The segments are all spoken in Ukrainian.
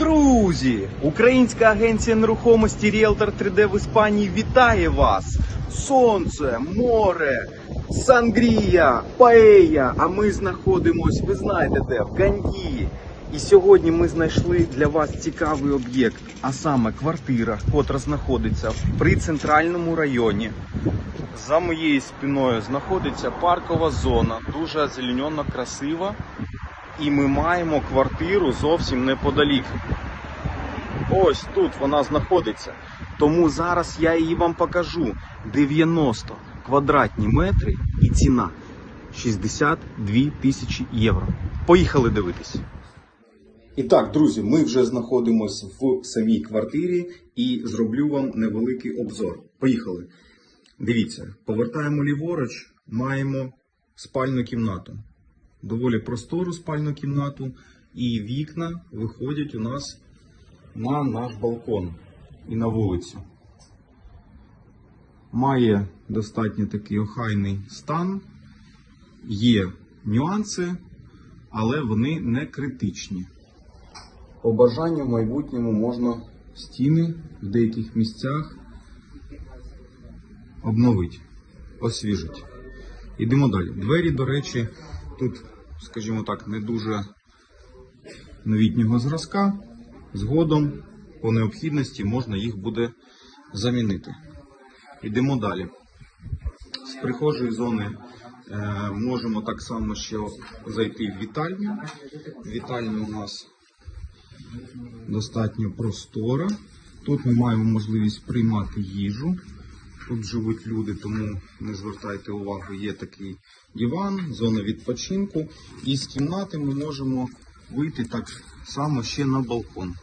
Друзі, українська агенція нерухомості Realtor 3D в Іспанії вітає вас! Сонце, море, сангрія, паея. А ми знаходимось, ви знаєте де, в Гандії. І сьогодні ми знайшли для вас цікавий об'єкт, а саме квартира, котра знаходиться при центральному районі. За моєю спиною знаходиться паркова зона, дуже озеленена, красива. І ми маємо квартиру зовсім неподалік. Ось тут вона знаходиться. Тому зараз я її вам покажу. 90 квадратні метри і ціна 62 тисячі євро. Поїхали дивитись. І так, друзі, ми вже знаходимося в самій квартирі і зроблю вам невеликий обзор. Поїхали. Дивіться, повертаємо ліворуч, маємо спальну кімнату. Доволі простору спальну кімнату, і вікна виходять у нас на наш балкон і на вулицю. Має достатньо такий охайний стан, є нюанси, але вони не критичні. По бажанню в майбутньому можна стіни в деяких місцях обновити, освіжити. Йдемо далі. Двері, до речі, тут, скажімо так, не дуже новітнього зразка. Згодом, по необхідності, можна їх буде замінити. Йдемо далі. З прихожої зони е, можемо так само ще зайти в вітальню. Вітальня у нас достатньо простора. Тут ми маємо можливість приймати їжу. Тут живуть люди, тому не звертайте увагу, є такий диван, зона відпочинку. І з кімнати ми можемо вийти так само ще на балкон.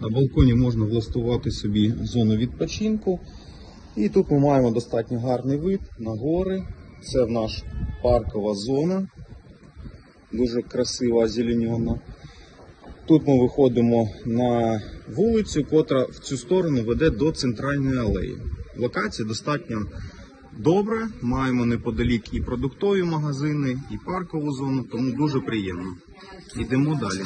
На балконі можна влаштувати собі зону відпочинку. І тут ми маємо достатньо гарний вид на гори. Це в наш паркова зона. Дуже красива, озеленена. Тут ми виходимо на вулицю, котра в цю сторону веде до центральної алеї. Локація достатньо добра. Маємо неподалік і продуктові магазини, і паркову зону, тому дуже приємно. Йдемо далі.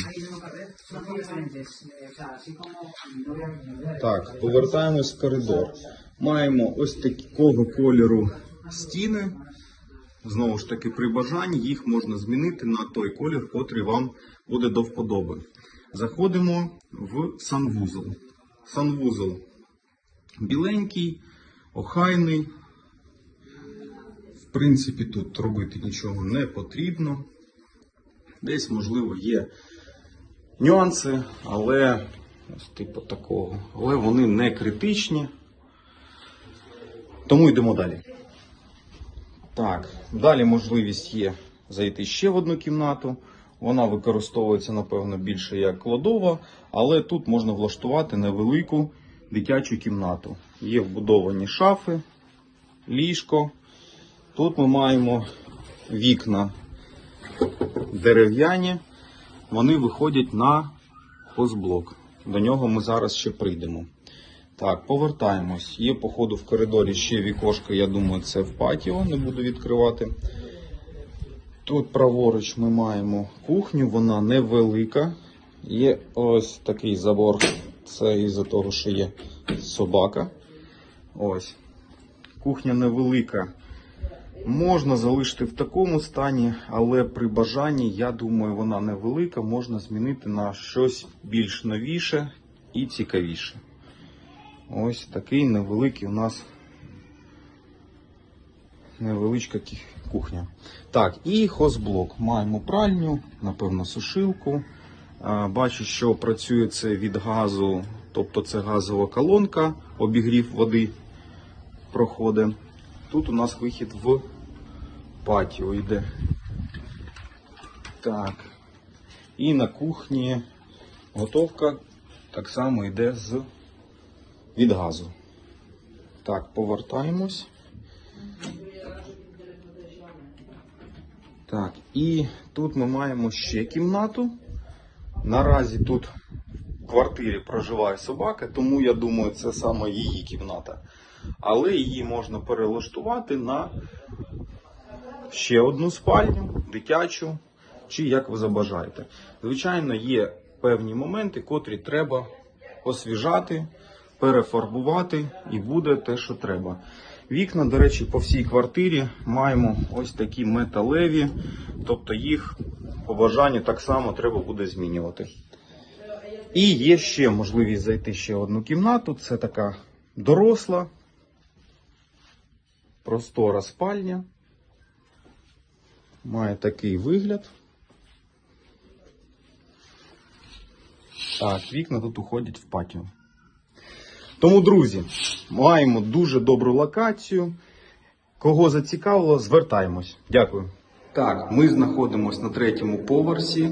Так, повертаємось в коридор. Маємо ось такого кольору стіни. Знову ж таки, при бажанні їх можна змінити на той колір, котрий вам буде до вподоби. Заходимо в санвузол. Санвузол біленький, охайний. В принципі, тут робити нічого не потрібно. Десь, можливо, є нюанси, але ось типу такого. Але вони не критичні. Тому йдемо далі. Так, далі можливість є зайти ще в одну кімнату. Вона використовується, напевно, більше як кладова, але тут можна влаштувати невелику дитячу кімнату. Є вбудовані шафи, ліжко. Тут ми маємо вікна дерев'яні, вони виходять на хозблок. До нього ми зараз ще прийдемо. Так, повертаємось. Є, походу, в коридорі ще вікошка, я думаю, це в патіо, не буду відкривати. Тут праворуч ми маємо кухню, вона невелика. Є ось такий забор. Це із-за того, що є собака. Ось. Кухня невелика. Можна залишити в такому стані, але при бажанні, я думаю, вона невелика, можна змінити на щось більш новіше і цікавіше. Ось такий невеликий у нас невеличка кухня. Так, і хозблок. Маємо пральню, напевно, сушилку. Бачу, що працює це від газу, тобто це газова колонка, обігрів води проходить. Тут у нас вихід в патіо йде. Так. І на кухні готовка так само йде з від газу. Так, повертаємось. Так, і тут ми маємо ще кімнату. Наразі тут в квартирі проживає собака, тому я думаю, це саме її кімната. Але її можна перелаштувати на ще одну спальню, дитячу, чи як ви забажаєте. Звичайно, є певні моменти, котрі треба освіжати, перефарбувати, і буде те, що треба. Вікна, до речі, по всій квартирі маємо ось такі металеві, тобто їх по бажанню так само треба буде змінювати. І є ще можливість зайти ще одну кімнату. Це така доросла, простора спальня. Має такий вигляд. Так, вікна тут уходять в патіо. Тому, друзі, маємо дуже добру локацію. Кого зацікавило, звертаємось. Дякую. Так, ми знаходимося на третьому поверсі.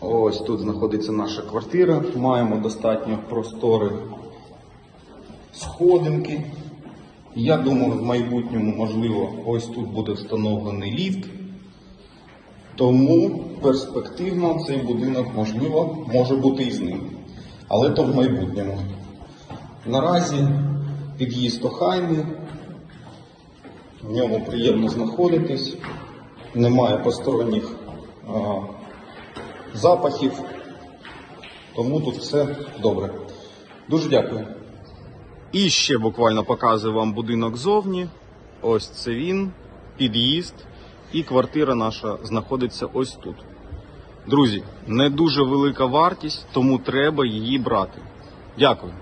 Ось тут знаходиться наша квартира. Маємо достатньо простори сходинки. Я думаю, в майбутньому, можливо, ось тут буде встановлений ліфт. Тому перспективно цей будинок, можливо, може бути і з ним. Але то в майбутньому. Наразі під'їзд охайний, в ньому приємно знаходитись, немає посторонніх а, запахів, тому тут все добре. Дуже дякую. І ще буквально показую вам будинок зовні. Ось це він, під'їзд, і квартира наша знаходиться ось тут. Друзі, не дуже велика вартість, тому треба її брати. Дякую.